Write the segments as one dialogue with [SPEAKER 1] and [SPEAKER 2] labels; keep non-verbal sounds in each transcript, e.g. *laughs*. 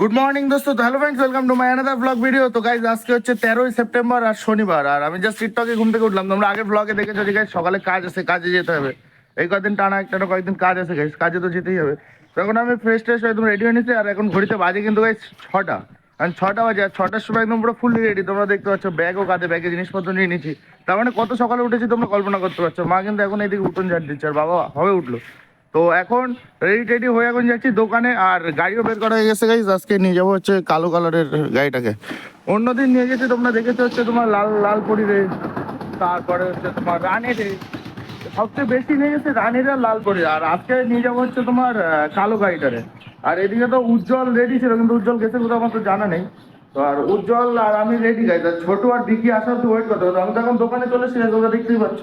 [SPEAKER 1] Good morning দোস্ত। Hello friends welcome to my another vlog video তো guys আজকে হচ্ছে তেরোই সেপ্টেম্বর আর শনিবার। আর আমি জাস্ট টিকটকে ঘুম থেকে উঠলাম। তোমরা আগের ব্লগে দেখেছ যে guys, সকালে কাজ আছে কাজে যেতে হবে। এই কদিন টানা একটা না কয়েকদিন কাজ আছে গাইজ কাজে তো যেতেই হবে। তো এখন আমি ফ্রেশ ট্রেশ হয়ে একদম রেডি হয়ে নিচ্ছি আর এখন ঘড়িতে বাজে কিন্তু গাইজ ছটা। আর ছটা বাজে আর ছটার সময় একদম পুরো ফুললি রেডি তোমরা দেখতে পাচ্ছ ব্যাগও কাঁধে ব্যাগে জিনিসপত্র নিয়ে নিচ্ছি তার মানে কত সকালে উঠেছি তোমরা কল্পনা করতে পারছ। মা কিন্তু এখন এইদিকে উঠোন ঝাড় দিচ্ছে আর বাবা হবে উঠল। তো এখন রেডি টেডি হয়ে এখন যাচ্ছি দোকানে আর গাড়িও বের করা হয়ে গেছে গাইজ আজকে নিয়ে যাব হচ্ছে কালো কালারের গাড়িটাকে। অন্যদিন নিয়ে গেছি, তোমরা দেখেছ হচ্ছে তোমার লাল লাল পরিরে তারপরে হচ্ছে তোমার রানেরে সবচেয়ে বেশি নিয়ে গেছে রানের লাল পরি। আর আজকে নিয়ে যাব হচ্ছে তোমার কালো গাড়িটারে। আর এদিকে তো উজ্জ্বল রেডি ছিল, কিন্তু উজ্জ্বল গেছে কোথাও আমার তো জানা নেই। তো আর উজ্জ্বল আর আমি রেডি গাইজ আর ছোট আর দিকি আসার তো ওয়েট করতে আমি তো এখন দোকানে চলে এসেছি, তোমরা দেখতেই পাচ্ছ।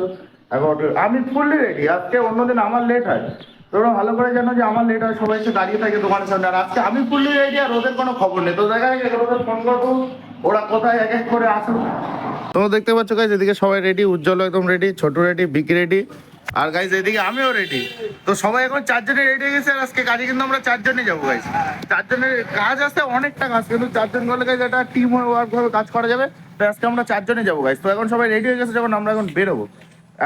[SPEAKER 1] এখন আমি ফুললি রেডি আজকে অন্যদিন আমার লেট হয়। তোমরা ভালো করে জানো যে আমার লেট হয় সবাই এসে দাঁড়িয়ে থাকে দোকানের সামনে। আর আজকে আমি ফুললি রেডি আর ওদের কোনো খবর নেই। তো দেখা গেছে ওদের ফোন করব, ওরা কোথায় এক এক করে আসুক। তোমরা দেখতে পাচ্ছ গাইজ এদিকে সবাই রেডি উজ্জ্বল একদম রেডি ছোট রেডি বিকি রেডি আর গাইজ এদিকে আমিও রেডি তো সবাই এখন চারজনে রেডি হয়ে গেছে, আর আজকে কাজে কিন্তু আমরা চারজনে যাব গাইজ চারজনের কাজ আছে অনেকটা কাজ, কিন্তু চারজন গেলে গাইজ একটা টিম ওয়ার্ক ভাবে কাজ করা যাবে। তো আজকে আমরা চারজনে যাব গাইজ তো এখন সবাই রেডি হয়ে গেছে, যখন আমরা এখন বেরোবো।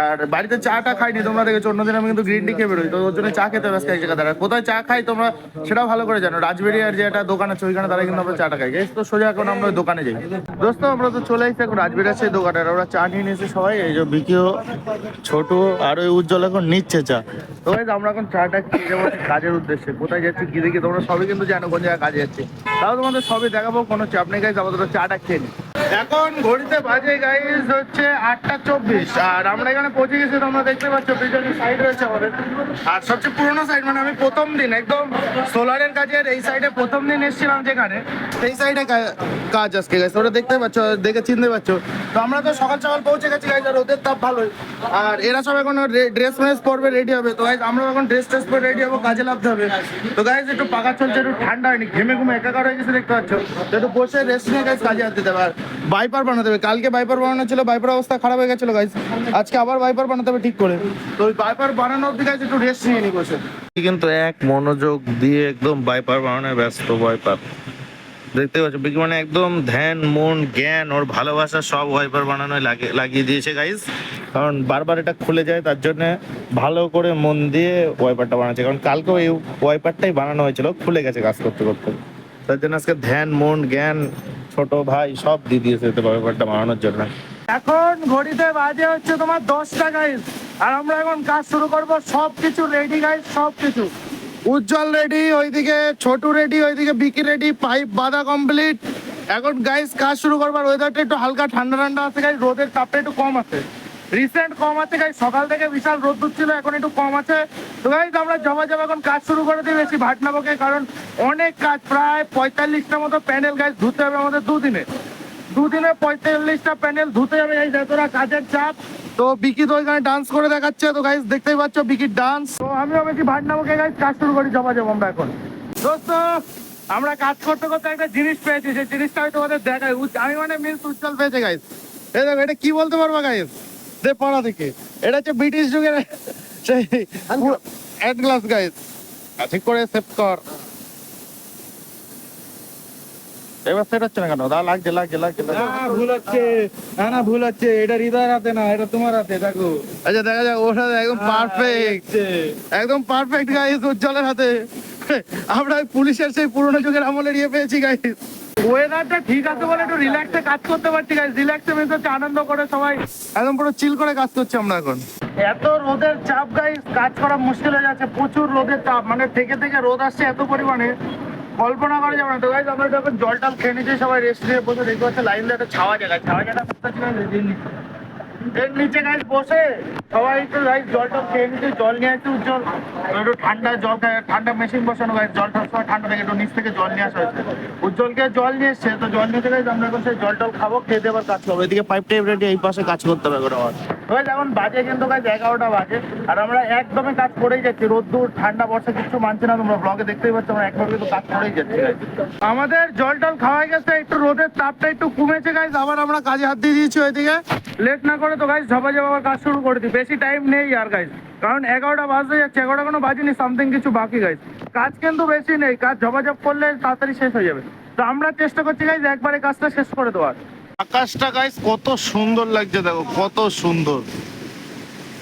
[SPEAKER 1] আর বাড়িতে চাটা খাইনি তোমরা দেখেছ, অন্যদিন আমি কিন্তু গ্রিন টি খেয়ে বেরোই। তো ওর জন্য চা খেতে হবে আজকে এক কোথায় চা খাই তোমরা সেটাও ভালো করে জানো। রাজবেরিয়ার যে একটা দোকান আছে, ওইখানে দাঁড়ায় কিন্তু আমরা চাটা খাই। তো সোজা এখন আমরা দোকানে যাই। দোস্ত, আমরা তো চলে এসেছি এখন রাজবেরিয়ার সেই দোকানে। ওরা চা নিয়ে নিয়েছে সবাই। এই যে বিকিও ছোট আর ওই উজ্জ্বল এখন নিচ্ছে চা। তো আমরা এখন চাটা খেয়ে যাব কাজের উদ্দেশ্যে। কোথায় যাচ্ছি, কি দেখি তোমরা সবই কিন্তু জানো কোন জায়গায় কাজে যাচ্ছি। তাও তোমাদের সবই দেখাবো, কোনো চাপ নেই। গাইজ আমাদের চাটা খেয়ে নিই। এখন ঘড়িতে বাজে গাইজ হচ্ছে আটটা চব্বিশ। আর আমরা এখানে পৌঁছে গেছি, তোমরা দেখতে পাচ্ছ, পিছনে সাইড রয়েছে আমাদের। আর সবচেয়ে পুরোনো সাইড মানে আমি প্রথম দিন, একদম সোলারের কাজের এই সাইডে প্রথম দিন এসেছিলাম যেখানে। সেই সাইডে কাজ আজকে গেছে ওটা দেখতে পাচ্ছ, দেখে চিনতে পারছ তো আমরা তো সকাল সকাল পৌঁছে গেছি গাইজ আর ওদের তাপ ভালোই। আর এরা সব এখন ড্রেস ফ্রেস পরবে রেডি হবে। তো গাইজ আমরা এখন ড্রেস ট্রেস পরে রেডি হব, কাজে লাগতে হবে। তো গাইজ একটু পাকা চলছে, একটু ঠান্ডা হয়নি, ঘেমে ঘুমে একাকার হয়ে গেছে, দেখতে পাচ্ছ। একটু বসে রেস্ট নিয়ে গাইজ কাজে হাত দিতে আর বাইপার বানাতে হবে। কালকে বাইপার বানানো ছিল বাইপার অবস্থা খারাপ হয়ে গেছিল গাইস আজকে আবার বাইপার বানাতে হবে ঠিক করে। তো ওই বাইপার বানানো অব্দি গাইজ একটু রেস্ট নিয়ে নি বসে। কিন্তু এক মনোযোগ দিয়ে একদম বাইপার বানানোয় ব্যস্ত বাইপার দেখতে পাচ্ছ, বিকি মানে একদম ধ্যান, মন, জ্ঞান, ওর ভালোবাসা সব ওয়াইপার বানানোয় লাগে, লাগিয়ে দিয়েছে গাইস কারণ বারবার এটা খুলে যায়, তার জন্য ভালো করে মন দিয়ে ওয়াইপারটা বানাচ্ছে। কারণ কালকেও এই ওয়াইপারটাই বানানো হয়েছিল, খুলে গেছে কাজ করতে করতে। তার জন্য আজকে ধ্যান, মন, জ্ঞান ছোট ভাই সব দিয়ে দিয়েছে এতে ওয়াইপারটা বানানোর জন্য। এখন ঘড়িতে বাজে হচ্ছে তোমার দশটা গাইস আর আমরা এখন কাজ শুরু করব সব কিছু রেডি গাইস সব কিছু উজ্জ্বল রেডি ওইদিকে ছোটু রেডি ওইদিকে বিকি রেডি পাইপ বাঁধা কমপ্লিট এখন গাইস কাজ শুরু করবার ওয়েদারটা একটু হালকা ঠান্ডা ঠান্ডা আছে গাইস রোদের তাপটা একটু কম আছে। রিসেন্ট কম আছে গাইস সকাল থেকে বিশাল রোদ ছিল এখন একটু কম আছে। তো গাইস আমরা জমা জমা এখন কাজ শুরু করে দিয়ে বেশি ভাট নাবকে কারণ অনেক কাজ, প্রায় পঁয়তাল্লিশটা মতো প্যানেল গাইস ধুতে হবে আমাদের দুদিনে। দুদিনে পঁয়তাল্লিশটা প্যানেল ধুতে যাবে গাইস এতটা কাজের চাপ। তো বিকি তো ওইখানে ডান্স করে দেখাচ্ছে, তো গাইস দেখতেই পাচ্ছ বিকির ডান্স তো আমিও বেশি ভাট নামকে গাইস কাজ শুরু করি, জমা যাব আমরা এখন। দোস্ত, আমরা কাজ করতে করতে একটা জিনিস পেয়েছি, সেই জিনিসটা আমি তোমাদের দেখাই আমি মানে মিন্স উজ্জ্বল পেয়েছে গাইস এই দেখো, এটা কি বলতে পারবা গাইস দে পড়া থেকে। এটা হচ্ছে ব্রিটিশ যুগের সেই গ্লাস গাইস ঠিক করে সেভ কর। এবার সেট হচ্ছে না কেন? দা লাগছে লাগছে লাগছে লাগছে।
[SPEAKER 2] ভুল হচ্ছে। না না ভুল হচ্ছে। এটা হৃদয়ের হাতে না এটা তোমার হাতে দেখো।
[SPEAKER 1] আচ্ছা দেখা যাক একদম পারফেক্ট একদম পারফেক্ট গাইস উজ্জ্বলের হাতে। আমরা পুলিশের সেই পুরোনো যুগের আমলের ইয়ে পেয়েছি গাইস ওয়েদারটা ঠিক আছে বলে একটু রিল্যাক্সে কাজ করতে পারছি গাইস রিল্যাক্সে মিন্স হচ্ছে, আনন্দ করে সবাই একদম পুরো চিল করে কাজ করছি আমরা এখন। এত রোদের চাপ গাইস কাজ করা মুশকিল হয়ে যাচ্ছে, প্রচুর রোদের চাপ মানে থেকে থেকে রোদ আসছে এত পরিমাণে, কল্পনা করা যাবে না তো গাইস আমরা যখন জল টল খেয়ে নিচ্ছি, সবাই রেস্ট নিয়ে বসে দেখতে পাচ্ছি, লাইন দিয়ে একটা ছাওয়া জায়গা ছাওয়া জায়গা এর নিচে গাইস বসে সবাই একটু গাইস জল টল খেয়ে নিচ্ছে জল নিয়ে আসছে উজ্জ্বল। একটু ঠান্ডা জল ঠান্ডা মেশিন বসানো গাইস জল টল সময় ঠান্ডা থেকে, একটু নিচ থেকে জল নিয়ে আসা হয়েছে। উজ্জ্বলকে জল নিয়ে এসছে, তো জল নিতে গাইস আমরা এখন সেই জল টল খাব, খেয়ে দিয়ে আবার কাজ করব। এদিকে পাইপ টাইপ রেডি এই পাশে কাজ করতে হবে এখন আমার গাইস এখন বাজে কিন্তু গাইস এগারোটা বাজে। আর আমরা একদমই কাজ করেই যাচ্ছি। রোদ্দুর, ঠান্ডা, বর্ষা কিছু মানছি না, তোমরা ব্লগে দেখতেই পাচ্ছ, আমরা একভাবে কিন্তু কাজ করেই যাচ্ছি। আমাদের জল টল খাওয়া গেছে, একটু রোদের তাপটা একটু কমেছে গাইস আবার আমরা কাজে হাত দিয়ে দিয়েছি ওইদিকে। লেট না করে তো গাইস ঝপা ঝপা কাজ শুরু করে দিই বেশি টাইম নেই আর গাইস কারণ এগারোটা বাজতে যাচ্ছে, এগারোটা কোনো বাজেনি সামথিং কিছু বাকি গাইজ কাজ কিন্তু বেশি নেই, কাজ ঝপাঝপ করলে তাড়াতাড়ি শেষ হয়ে যাবে। তো আমরা চেষ্টা করছি গাইজ একবারে কাজটা শেষ করে দেওয়ার। আকাশটা গাইস কত সুন্দর লাগছে দেখো, কত সুন্দর।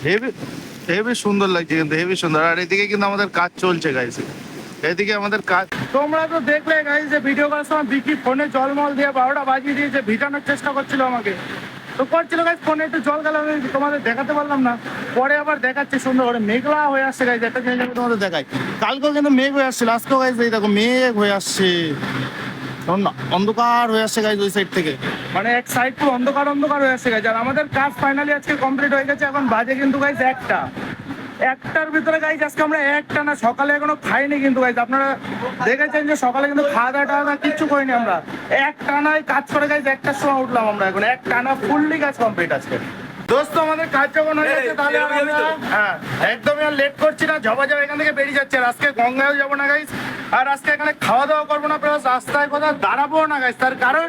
[SPEAKER 1] হেভি হেভি সুন্দর লাগছে কিন্তু হেভি সুন্দর। আর এদিকে কিন্তু আমাদের কাজ চলছে গাইস এদিকে আমাদের কাজ তোমরা তো দেখলে গাইস যে ভিডিও করার সময় বিকি ফোনে জলমল দিয়ে বারোটা বাজিয়ে দিয়েছে ভিটানোর চেষ্টা করছিল আমাকে। তো করছিল গাইস ফোনে একটু জল গেল, আমি তোমাদের দেখাতে পারলাম না। পরে আবার দেখাচ্ছি সুন্দর করে। মেঘলা হয়ে আসছে গাইস একটা জিনিস আমি তোমাদের দেখাই। কালকেও কিন্তু মেঘ হয়ে আসছিল, আজকেও গাইজ এই দেখো মেঘ হয়ে আসছে। অন্ধকার হয়ে আসছে গাইজ ওই সাইড থেকে মানে এক সাইড পুরো অন্ধকার অন্ধকার হয়ে আসছে গাইজ আর আমাদের কাজ ফাইনালি আজকে কমপ্লিট হয়ে গেছে এখন বাজে কিন্তু গাইজ একটা একটার ভিতরে গাইজ আজকে আমরা একটা না সকালে এখনও খাইনি কিন্তু গাইজ আপনারা দেখেছেন যে সকালে কিন্তু খাওয়া দাওয়া টাওয়া কিচ্ছু করিনি আমরা এক টানায় কাজ করে গাইজ একটার সময় উঠলাম আমরা এখন এক টানা ফুললি কাজ কমপ্লিট আজকে দোস্ত আমাদের কাজ যখন হয়ে গেছে তাহলে আমরা হ্যাঁ একদমই আর লেট করছি না জবা জবা এখান থেকে বেরিয়ে যাচ্ছে আর আজকে গঙ্গায়ও যাব না গাইজ আর আজকে এখানে খাওয়া দাওয়া করব না প্লাস রাস্তায় কোথাও দাঁড়াবো না গাইজ তার কারণ,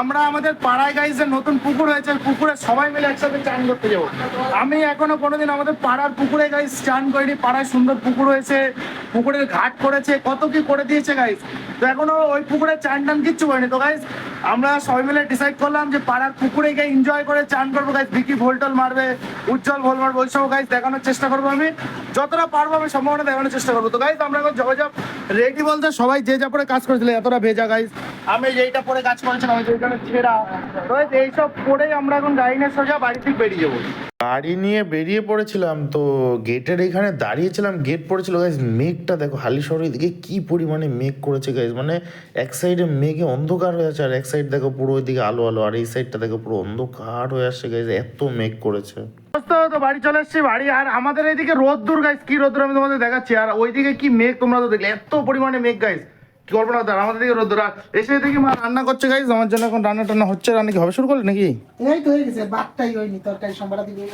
[SPEAKER 1] আমরা আমাদের পাড়ায় গাইজ যে নতুন পুকুর হয়েছে পুকুরে সবাই মিলে একসাথে চান করতে যাব। আমি এখনও কোনোদিন আমাদের পাড়ার পুকুরে গাইজ চান করিনি। পাড়ায় সুন্দর পুকুর হয়েছে, পুকুরের ঘাট করেছে কত কি করে দিয়েছে গাইজ তো এখনও ওই পুকুরে চান টান কিচ্ছু করিনি। তো গাইজ আমরা সবাই মিলে ডিসাইড করলাম যে পাড়ার পুকুরে গিয়ে এনজয় করে চান করব গাইজ বিকি ভোলটল মারবে, উজ্জ্বল ভোল মারবে ওইসব গাইজ দেখানোর চেষ্টা করব আমি। যতটা পারব আমি সম্ভাবনা দেখানোর চেষ্টা করব। তো গাইজ আমরা এখন যোগাযোগ রেডি বলতে সবাই যে যা পরে কাজ করেছিল, এতটা ভেজা গাইজ আমি যেইটা পরে কাজ করেছিলাম, আমি যেখানে ছেঁড়া। এইসব পরেই আমরা এখন গাড়ি সোজা বাড়ি থেকে বেরিয়ে যাব।
[SPEAKER 3] গাড়ি নিয়ে বেরিয়ে পড়েছিলাম, তো গেটের এখানে দাঁড়িয়েছিলাম গেট পড়েছিল। গাইজ মেঘটা দেখো, হালি শহরের দিকে কি পরিমাণে মেঘ করেছে গাইজ মানে এক সাইডে মেঘে অন্ধকার হয়ে আছে, আর এক সাইড দেখো পুরো ওইদিকে আলো আলো, আর এই সাইডটা দেখো পুরো অন্ধকার হয়ে আসছে গাইজ এত মেঘ করেছে।
[SPEAKER 1] তো বাড়ি চলে এসেছি, বাড়ি। আর আমাদের এইদিকে রোদ্দুর গাইস কি রোদ্দুর আমি তোমাদের দেখাচ্ছি, আর ওইদিকে কি মেঘ তোমরা তো দেখলে, এত পরিমাণে মেঘ গাইস কি করব না দাঁড়া আমাদের দিকে রোদ এসে দেখি মা রান্না করছে গাইজ আমার জন্য এখন রান্না টান্না হচ্ছে। রান্না কি হবে শুরু করলে নাকি?
[SPEAKER 4] এই তো হয়ে গেছে বাতটাই হয়নি তরকারি সম্বারা দিয়ে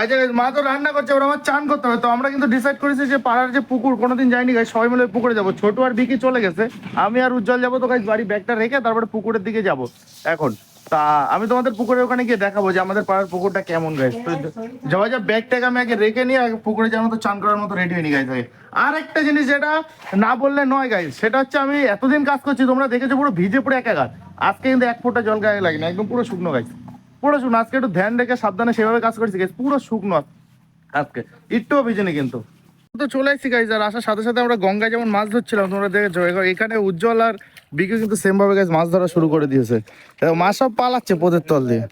[SPEAKER 1] আচ্ছা মা তো রান্না করছে এবার আমার চান করতে হবে। তো আমরা কিন্তু ডিসাইড করেছি যে পাড়ার যে পুকুর কোনোদিন যাইনি গাই সবাই মিলে পুকুরে যাব। ছোট আর বিকি চলে গেছে। আমি আর উজ্জ্বল যাব তো গাইস বাড়ি ব্যাগটা রেখে তারপরে পুকুরের দিকে যাব। এখন তা আমি তোমাদের পুকুরের ওখানে গিয়ে দেখাবো যে আমাদের পাড়ার পুকুরটা কেমন গাইস তো যাওয়া যা ব্যাগ ট্যাগ আমি আগে রেখে নিয়ে আগে পুকুরে যাওয়ার মতো চান করার মতো রেডি হয়ে নি গাইস আগে। আর একটা জিনিস যেটা না বললে নয় গাইস সেটা হচ্ছে আমি এতদিন কাজ করছি তোমরা দেখেছ পুরো ভিজে পুরো একা গাছ আজকে কিন্তু এক ফোঁটা জল গায়ে লাগে না একদম পুরো শুকনো গাইস পুরো শুকনো আজকে একটু ধ্যান রেখে সাবধানে সেভাবে কাজ করছি গাইস পুরো শুকনো আজকে। একটুও ভিজেনি কিন্তু। তো চলে এসেছি গাইজ আর আসার সাথে সাথে আমরা গঙ্গায় যেমন মাছ ধরছিলাম, তোমরা দেখেছ। এখানে উজ্জ্বল আর বিকে কিন্তু সেম ভাবে গাইজ মাছ ধরা শুরু করে দিয়েছে। মাছ সব পালাচ্ছে পোদের তল দিয়ে।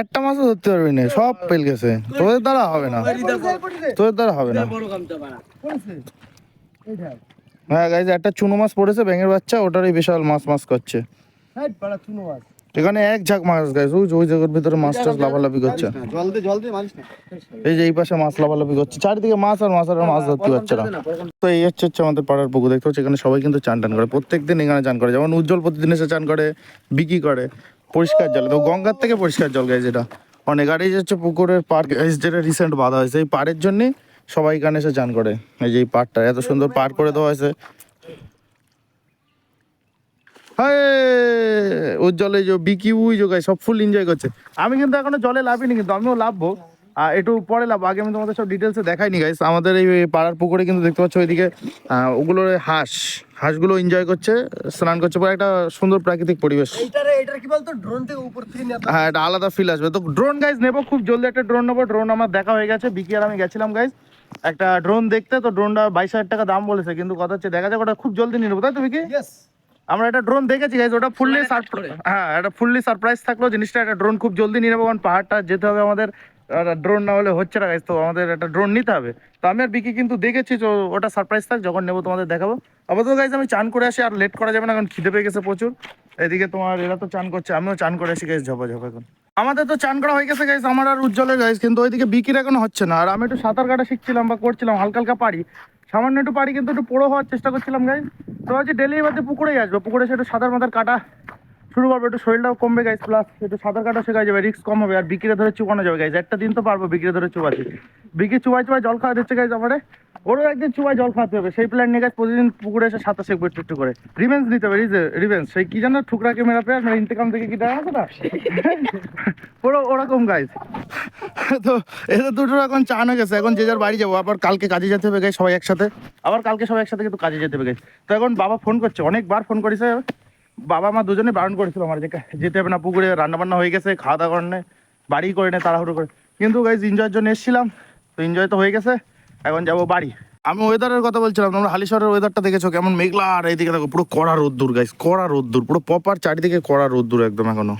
[SPEAKER 1] একটা মাছও ধরতে পারবি না, সব পেল গেছে। তোদের দ্বারা হবে না। তোদের দ্বারা হবে না। হ্যাঁ গাইজ একটা চুনো মাছ পড়েছে, ব্যাঙের বাচ্চা, ওটারই বিশাল মাছ মাছ। করছে এখানে এক ঝাঁক মাছ গাইজ ওই ওই জায়গার ভিতরে মাছ টাছ লাফালাফি করছে। এই যে এই পাশে মাছ লাফালাফি করছে। চারিদিকে মাছ আর মাছ আর মাছ ধরতে পারছে না। তো এই হচ্ছে হচ্ছে আমাদের পাড়ার পুকুর। দেখতে পাচ্ছি এখানে সবাই কিন্তু চান টান করে। প্রত্যেক দিন এখানে চান করে। যেমন উজ্জ্বল প্রতিদিন এসে চান করে বিক্রি করে। পরিষ্কার জল। তো গঙ্গার থেকে পরিষ্কার জল গাইজ এটা। অনেক। আর এই হচ্ছে পুকুরের পার্ক যেটা রিসেন্ট বাঁধা হয়েছে এই পাড়ের জন্যে সবাই এখানে এসে চান করে। এই যে এই পাড়টা এত সুন্দর পার করে দেওয়া হয়েছে। হায় উজ্জ্বল এই যে বিকি উই যে গাই সব ফুল এনজয় করছে। আমি কিন্তু এখনও জলে লাভিনি কিন্তু আমিও লাভবো। আর একটু পরে লাভ আগে আমি তোমাদের সব ডিটেলসে দেখাইনি গাইস আমাদের এই পাড়ার পুকুরে কিন্তু দেখতে পাচ্ছ ওইদিকে ওগুলো হাঁস হাঁসগুলো এনজয় করছে স্নান করছে পুরো একটা সুন্দর প্রাকৃতিক পরিবেশ। হ্যাঁ একটা আলাদা ফিল আসবে। তো ড্রোন গাইজ নেব খুব জলদি একটা ড্রোন নেব। ড্রোন আমার দেখা হয়ে গেছে বিকি আর আমি গেছিলাম গাইজ একটা ড্রোন দেখতে তো ড্রোনটা বাইশ হাজার টাকা দাম বলেছে কিন্তু কথা হচ্ছে দেখা যাক ওটা খুব জলদি নিয়ে নেব তাই তুমি কি আমরা একটা ড্রোন দেখেছি গাইজ ওটা ফুললি হ্যাঁ একটা ফুললি সারপ্রাইজ থাকল জিনিসটা একটা ড্রোন খুব জলদি নিয়ে নেব কারণ পাহাড়টা যেতে হবে আমাদের ড্রোন না হলে হচ্ছে না গাইজ তো আমাদের একটা ড্রোন নিতে হবে। তো আমি আর বিকি কিন্তু দেখেছি তো ওটা সারপ্রাইজ থাক যখন নেব তোমাদের দেখাবো। আপাতত গাইজ আমি চান করে আসি আর লেট করা যাবে না কারণ খিদে পেয়ে গেছে প্রচুর। এদিকে তোমার এরা তো চান করছে আমিও চান করে আসি গাইজ ঝপা ঝপা এখন। আমাদের তো চান করা হয়ে গেছে গাইজ আমার আর উজ্জ্বলের গাইজ কিন্তু ওইদিকে বিকির এখনও হচ্ছে না। আর আমি একটু সাঁতার কাটা শিখছিলাম বা করছিলাম হালকা হালকা পারি সামান্য একটু পারি, কিন্তু একটু পোড়ো হওয়ার চেষ্টা করছিলাম গাইজ তো হচ্ছে ডেলি এবার পুকুরেই আসব। পুকুরে এসে একটু সাঁতার মাথার কাটা শুরু করব। একটু শরীরটাও কমবে গাইজ প্লাস একটু সাঁতার কাটা শেখা যাবে রিস্ক কম হবে। আর বিক্রি ধরে চুপানো যাবে গাইজ একটা দিন তো পারব বিক্রি ধরে চুপাছি বিক্রি চুপাই চুপাই জল খাওয়া দিচ্ছে গাইজ আমারে। ওরও একদিন চুবাই জল খাওয়াতে হবে। সেই প্ল্যান নিয়ে গেছে প্রতিদিন পুকুরে এসে সাঁতার শিখব একটু একটু করে। রিভেন্স দিতে হবে রিভেন্স সেই কি জানো ঠুকরাকে মেরা পেয়ে মানে ইন্তেকাম থেকে কি দেখা আছে না? *laughs* পুরো ওরকম গাইজ তো এদের দুটো এখন চান হয়ে গেছে এখন যে যার বাড়ি যাব আবার কালকে কাজে যেতে হবে গাই সবাই একসাথে। আবার কালকে সবাই একসাথে কিন্তু কাজে যেতে হবে গাই তো এখন বাবা ফোন করছে অনেকবার ফোন করেছে। বাবা মা দুজনে বারণ করেছিল আমার যে যেতে হবে না পুকুরে রান্না বান্না হয়ে গেছে খাওয়া দাওয়া করে বাড়ি করে নে তাড়াহুড়ো করে। কিন্তু গাইজ এনজয়ের জন্য এসেছিলাম তো এনজয় তো হয়ে গেছে। এখন যাব বাড়ি। আমি ওয়েদারের কথা বলছিলাম, তোমরা হালিশহরের ওয়েদারটা দেখেছ, কেমন মেঘলা, আর এইদিকে দেখো, পুরো কড়া রোদ্দুর গাইস কড়া রোদ্দুর, পুরো পপার চারিদিকে কড়া রোদ্দুর একদম এখনও।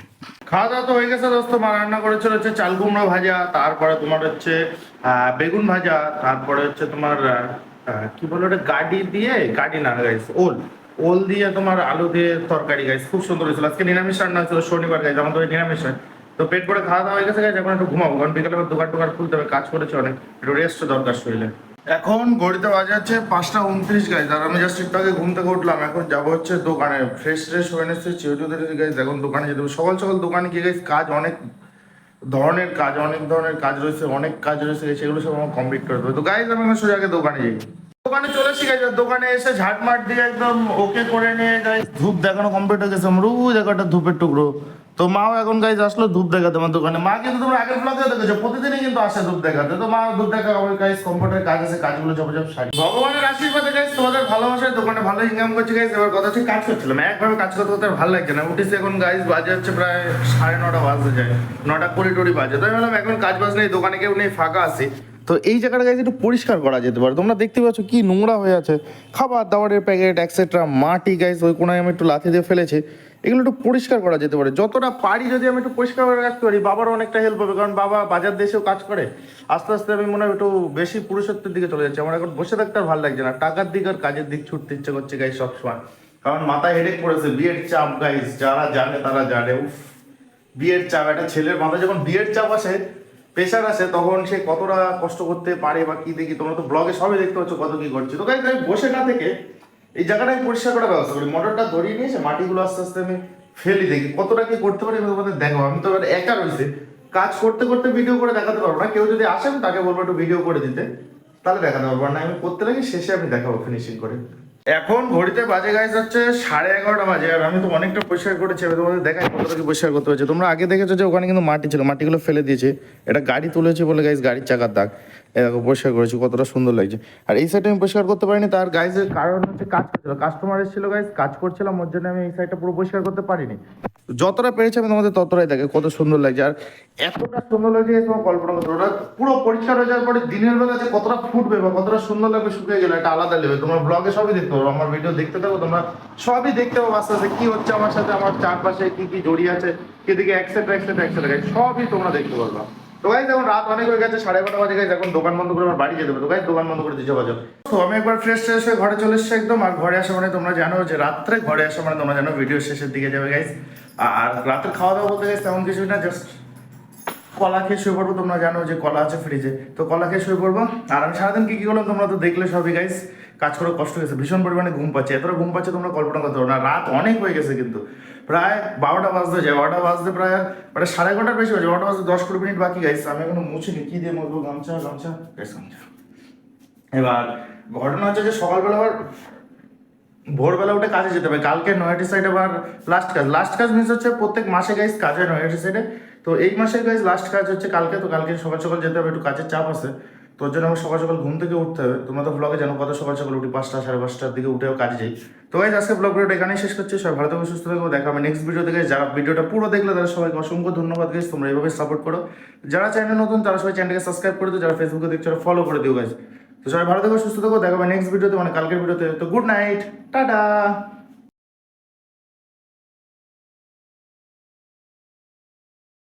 [SPEAKER 1] খাওয়া দাওয়া তো হয়ে গেছে দোস্ত, মা রান্না করেছিল হচ্ছে চাল কুমড়ো ভাজা, তারপরে তোমার হচ্ছে বেগুন ভাজা, তারপরে হচ্ছে তোমার কি বলো ওটা, গাডি দিয়ে, গাডি না গাইস ওল। ওল দিয়ে তোমার আলু দিয়ে তরকারি গাইস খুব সুন্দর হয়েছিল। আজকে নিরামিষ রান্না হয়েছিল, শনিবার গাইস আমাদের নিরামিষ হয়। তো পেট করে খাওয়া দাওয়া হয়ে গেছে এখন একটু ঘুমাবো, কারণ বিকেলে আবার দোকান টোকান খুলতে হবে, কাজ করেছে অনেক, একটু রেস্ট দরকার শরীরে। এখন ঘড়িতে বাজে হচ্ছে পাঁচটা উনত্রিশ, গাইজ, আর আমি জাস্ট একটু আগে ঘুম থেকে উঠলাম, এখন যাব হচ্ছে দোকানে ফ্রেশ ফ্রেশ হয়ে নিচ্ছে চিউটুদের গাইজ, এখন দোকানে যেতে হবে। সকাল সকাল দোকানে গিয়ে, গাইজ, কাজ অনেক ধরনের কাজ, অনেক ধরনের কাজ রয়েছে, অনেক কাজ রয়েছে সেগুলো সব আমার কমপ্লিট করে দেবো। তো গাইজ, আমি সোজা আগে দোকানে যাই। দোকানে চলে এসে গেছে, দোকানে এসে ঝাটমাট দিয়ে একদম ওকে করে নিয়ে গাইজ ধূপ দেখানো কমপ্লিট হয়ে গেছে। রোজ একটা ধূপের টুকরো। তো মাও এখন গাইজ আসলো ধূপ দেখাতে আমার দোকানে। মা কিন্তু তোমরা আগের ব্লগে দেখেছ, প্রতিদিনই কিন্তু আসে ধূপ দেখাতে। তো মা ধূপ দেখা ওই গাইজ কম্পিউটার কাজ আছে কাজগুলো জব জব সারি ভগবানের আশীর্বাদে গাইজ তোমাদের ভালোবাসায় দোকানে ভালো ইনকাম করছে গাইজ এবার কথা হচ্ছে কাজ করছিলাম। একভাবে কাজ করতে করতে ভালো লাগছে না। উঠেছি এখন গাইজ বাজে হচ্ছে প্রায় সাড়ে নটা বাজতে যায়। নটা কুড়ি টুড়ি বাজে। তো আমি ভাবলাম, এখন কাজ বাজ নেই, দোকানে কেউ নেই, ফাঁকা আছে। তো এই জায়গাটা গাইজ একটু পরিষ্কার করা যেতে পারে। তোমরা দেখতে পাচ্ছ কি নোংরা হয়ে আছে। খাবার দাবারের প্যাকেট এক্সেট্রা মাটি গাইজ ওই কোনায় আমি একটু লাথি দিয়ে ফেলেছি। এগুলো একটু পরিষ্কার করা যেতে পারে। যতটা পারি যদি আমি একটু পরিষ্কার করে রাখতে পারি, বাবারও অনেকটা হেল্প হবে। কারণ বাবা বাজার দেশেও কাজ করে। আস্তে আস্তে আমি মনে হয় একটু বেশি পুরুষত্বের দিকে চলে যাচ্ছে। আমার এখন বসে থাকতে আর ভালো লাগছে না। টাকার দিক আর কাজের দিক ছুটতে ইচ্ছে করছে গাইজ সবসময়। কারণ মাথায় হেডেক পড়েছে। বিয়ের চাপ গাইজ যারা জানে তারা জানে। উফ, বিয়ের চাপ। একটা ছেলের মাথায় যখন বিয়ের চাপ আসে প্রেশার আসে তখন সে কতটা কষ্ট করতে পারে বা কি দেখি, তোমরা তো ব্লগে সবই দেখতে পাচ্ছ কত কি করছে। তো আমি বসে না থেকে এই জায়গাটা আমি পরিষ্কার করার ব্যবস্থা করি। মোটরটা ধরিয়ে নিয়ে এসে মাটিগুলো আস্তে আস্তে আমি ফেলি, দেখি কতটা কি করতে পারি আমি তোমাদের দেখো। আমি তো একা রয়েছে। কাজ করতে করতে ভিডিও করে দেখাতে পারব না। কেউ যদি আসেন তাকে বলব একটু ভিডিও করে দিতে। তাহলে দেখাতে পারব। না, আমি করতে লাগি, শেষে আমি দেখাবো ফিনিশিং করে। এখন ঘড়িতে বাজে গাইজ হচ্ছে সাড়ে এগারোটা বাজে, আর আমি তো অনেকটা পরিষ্কার করেছি, আমি তোমাদের দেখাই কতটা কি পরিষ্কার করতে হয়েছে তোমরা আগে দেখেছ যে ওখানে কিন্তু মাটি ছিল, মাটিগুলো ফেলে দিয়েছে। এটা গাড়ি তুলেছে বলে গাইজ গাড়ির চাকার দাগ। এ দেখো, পরিষ্কার করেছি, কতটা সুন্দর লাগছে। আর এই সাইডে আমি পরিষ্কার করতে পারিনি, তার গাইজের কারণ হচ্ছে কাজ করছিল। কাস্টমার এসেছিল গাইজ কাজ করছিলাম, ওর জন্য আমি এই সাইডটা পুরো পরিষ্কার করতে পারিনি। যতটা পেরেছি আমি তোমাদের ততটাই দেখে, কত সুন্দর লাগছে। আর এতটা সুন্দর লাগছে তোমার কল্পনা করতে ওটা পুরো পরিষ্কার হয়ে যাওয়ার পরে দিনের বেলা যে কতটা ফুটবে বা কতটা সুন্দর লাগবে শুকিয়ে গেলে একটা আলাদা লেবে তোমার ব্লগে সবই দেখতে আমার ভিডিও দেখতে থাকো, তোমরা সবই দেখতে পাবো আস্তে আস্তে কি হচ্ছে আমার সাথে, আমার চারপাশে কি কি জড়িয়ে আছে এদিকে একসেট্রা একসেট্রা একসেট্রা সবই তোমরা দেখতে পারবা। তো গাইজ এখন রাত অনেক হয়ে গেছে, সাড়ে এগারোটা বাজে গেছে এখন দোকান বন্ধ করে আমার বাড়ি যেতে হবে। তো গাইজ দোকান বন্ধ করে দিতে বাজো। তো আমি একবার ফ্রেশ ট্রেশ হয়ে ঘরে চলে এসেছি একদম, আর ঘরে আসা মানে তোমরা জানো যে রাত্রে ঘরে আসা মানে তোমরা জানো ভিডিও শেষের দিকে যাবে গাইজ আর রাতের খাওয়া দাওয়া বলতে গেছে তেমন কিছুই না জাস্ট কলা খেয়ে শুয়ে পড়ব, তোমরা জানো যে কলা আছে ফ্রিজে তো কলা খেয়ে শুয়ে পড়ব। আর আমি সারাদিন কি কি করলাম, তোমরা তো দেখলে সবই গাইস কাজ করে কষ্ট হয়েছে, ভীষণ পরিমাণে ঘুম পাচ্ছে। এতটা ঘুম পাচ্ছে তোমরা কল্পনা করতে পারো না, রাত অনেক হয়ে গেছে কিন্তু। প্রায় বারোটা বাজতে যায়, বারোটা বাজতে প্রায় মানে সাড়ে এগারোটার বেশি হয়েছে বারোটা বাজতে দশ কুড়ি মিনিট বাকি গাইস আমি এখনও মুছিনি, কি দিয়ে মুছবো, গামছা গামছা? গাইস গামছা। এবার, ঘটনা হচ্ছে যে সকালবেলা আবার ভোরবেলা উঠে কাজে যেতে হবে। কালকে নয়াটি সাইডে আবার লাস্ট কাজ। লাস্ট কাজ মিস হচ্ছে প্রত্যেক মাসে গাইজ কাজ নয়াটি সাইডে তো এই মাসে গাইজ লাস্ট কাজ হচ্ছে কালকে, তো কালকে সকাল সকাল যেতে হবে, একটু কাজের চাপ আছে। তোর জন্য আমার সকাল সকাল ঘুম থেকে উঠতে হবে। তোমরা তো ব্লগে জানো, কত সকাল সকাল উঠি? পাঁচটা, সাড়ে পাঁচটার দিকে উঠেও কাজে যাই। তো গাইজ আজকে ব্লগ ভিডিওটা এখানেই শেষ করছি। সবাই ভালো থাকবে সুস্থ থাকব দেখা হবে নেক্সট ভিডিও থেকে যারা ভিডিওটা পুরো দেখলে তারা সবাইকে অসংখ্য ধন্যবাদ গাইজ তোমরা এইভাবে সাপোর্ট করো। যারা চ্যানেল নতুন, তারা সবাই চ্যানেলকে সাবস্ক্রাইব করে দিও। যারা ফেসবুকে দেখছ ফলো করে দিও গাইজ তো সবাই ভালো থাকো, সুস্থ থাকো, দেখা হবে নেক্সট ভিডিওতে মানে কালকের ভিডিওতে তো। Good night tata!